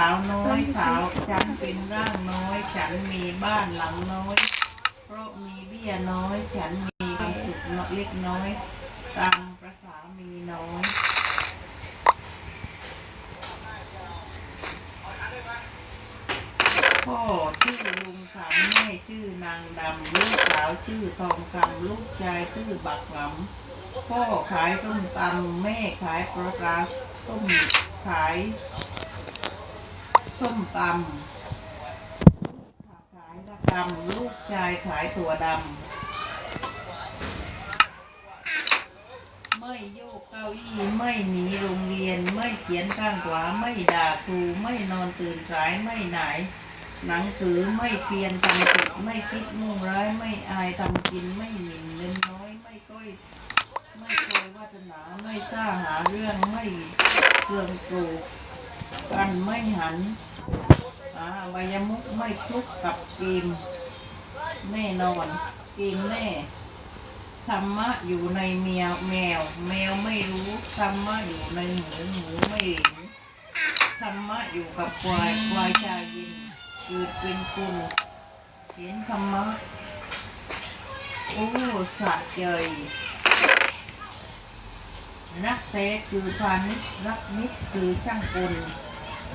สาวน้อยสาวฉันเป็นร่างน้อย ฉันมีบ้านหลังน้อย เพราะมีเบี้ยน้อย ฉันมีความสุขเล็กน้อยตามประษามีน้อยพ่อชื่อลุงขำแม่ชื่อนางดำลูกสาวชื่อทองคำลูกชายชื่อบักหำพ่อขายต้มตำแม่ขายปลาร้าต้มขาย ส้มตำขายระกำลูกชายขายถั่วดำไม่โยกเก้าอี้ไม่หนีโรงเรียน ไม่เขียนข้างขวาไม่ด่าครูไม่นอนตื่นสายไม่ไหน หนังสือไม่เพียนทำผิดไม่คิดมุ่งร้ายไม่อายทำกินไม่หมิ่นเงินน้อยไม่ก้อยไม่โกยวาสนาไม่ซ่าหาเรื่องไม่เกืองโกรธ กันไม่หันอาใบายมุกไม่คลุกกับเกมแน่นอนเกมแน่ธรรมะอยู่ในแมวแมว แมวไม่รู้ธรรมะอยู่ในหมูหมูไม่เห็นธรรมะอยู่กับควายควายชายินเกิดเป็นคุณเห็นธรรมะโอ้สะใจรักแท้คือพาณิชย์รักนิดคือช่างกล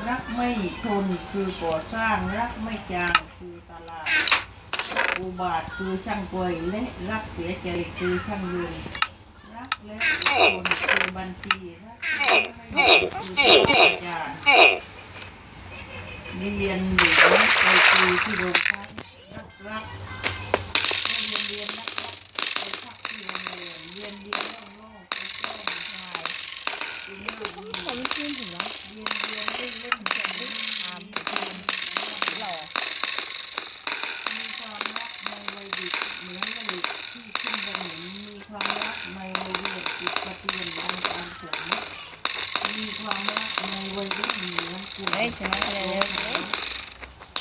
รักไม่ทนคือก่อสร้าง รักไม่จางคือตลาดรักอุบาทคือช่างกวยและรักเสียใจคือช่างเงินรักและทนคือบัญชีรักไม่คืออาจารย์เรียนหรือไปคุยที่โรงพักรักรัก ความรักในวัยรุ่นเหมือนกลุ่มเฮ้ยชนะอะไรเลยเฮ้ย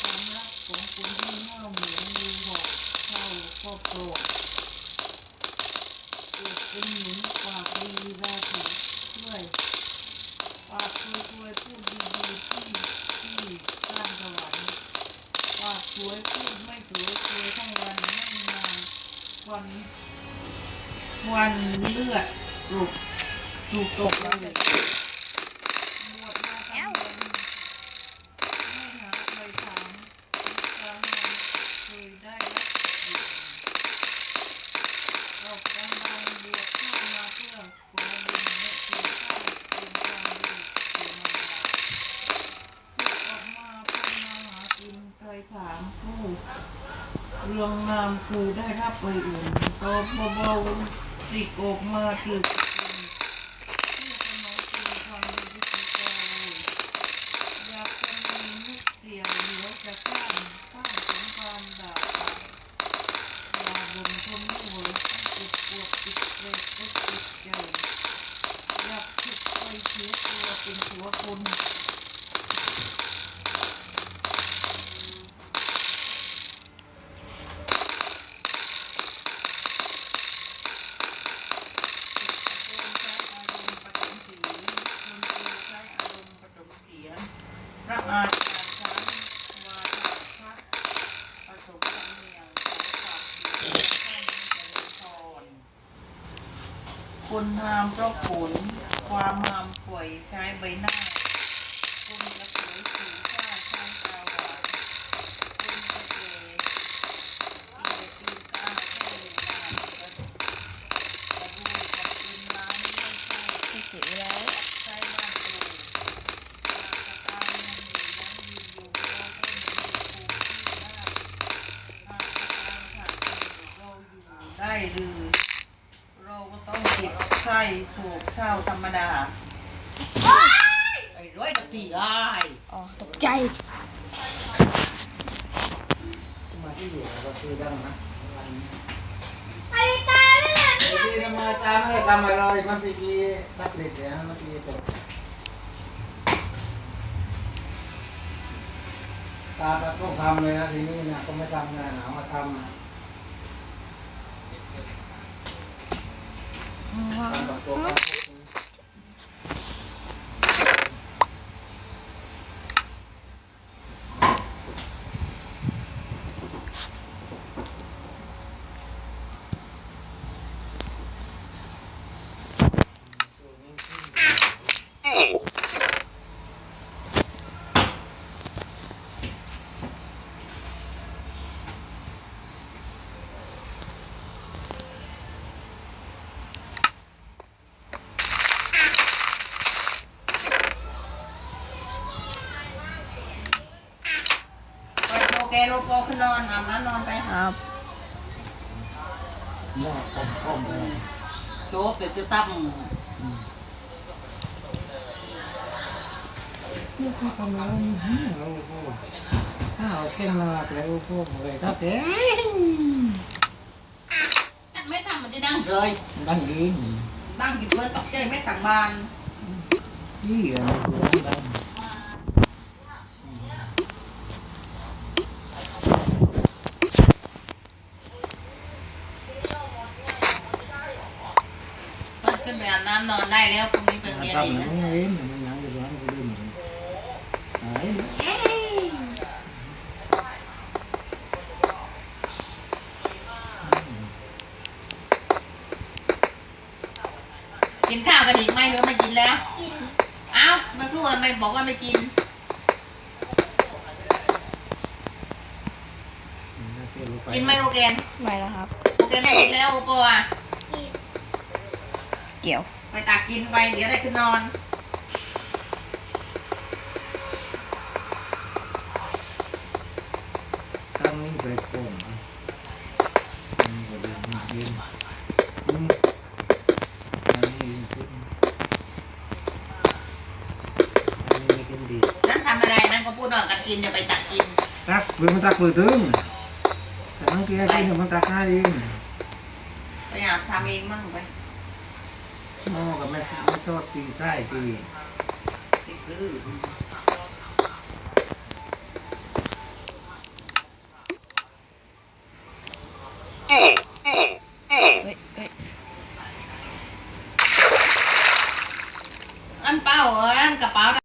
ความรักของคุณที่เน่าเหมือนดูหอกเข้าครอบครัวเกิดเป็นหนุนปากดีราศีช่วยปากสวยๆพูดดีๆที่ที่สร้างสวรรค์ปากสวยพูดไม่สวยสวยทั้งวันไม่นานวันวันเลือดปลุกปลุกตกเลย ถามผู้เรืองนามคือได้รับไปอื่นตอบเบาๆติกออกมาถือ ระอาจารย์ช้างวาทะพระผสมสำเนียงขอฝากเสียงท่านเจริญพรคนงามเพราะผลความงามป่วยใช้ใบหน้า ถูกเศร้าธรรมดาไอ้ร้อยตะกี้อ้ายอ๋อตกใจ มาที่เหลือก็คือดังนะไอ้ตาไม่ได้ไอ้ที่ทำไมตามไม่ทำอะไรมันตีกีตัดเหล็กเนี่ยมันตีตกตาตาต้องทำเลยนะทีนี้นะก็ไม่ทำนะหนาวมาทำ น แกโลโปขึ้นนอนอาบน้ำนอนไปครับ หม้อต้มต้มเลยโจ๊กเดี๋ยวจะตั้มนี่คือทำแล้วโอ้โหข้าวเข้มมากเลยโอ้โหเลยครับเอ๊ะไม่ทำมันจะดังเลยดังดีดังกินเพื่อนตกใจไม่ตักบาน ยี่อะไรกูดัง มั นขึ้นไปอาบน้ำนอนได้แล้วพรุ่งนี้ไปโรงเรียนทำอีกหนันะงเองมันยังอยู่ร้านกูดื่มหายกินข้าวกันอีกไหมหรือไม่กินแล้ว กินเอ้าไม่พูดไม่บอกว่าไม่กิน กินไหมโรแกนไม่แล้วครับ โรแกนไม่กินแล้วโอโปอะกิน เกี่ยว ไปตักกินไปเดี๋ยวได้ขึ้นนอนทำนี่ไปโป่งมันก็เดินเย็นอืมอันนี้กินอันนี้กินดีนั่นทำอะไรนั่นก็พูดว่ากันกินอย่าไปตักกิน ตักปืนมันตักปืนตึงแต่บางทีกินมันตักให้เองไปอาบทำเองมั่งไป หม้อกับแม่ไม่ชอบตีไส้ตีติดรื้อ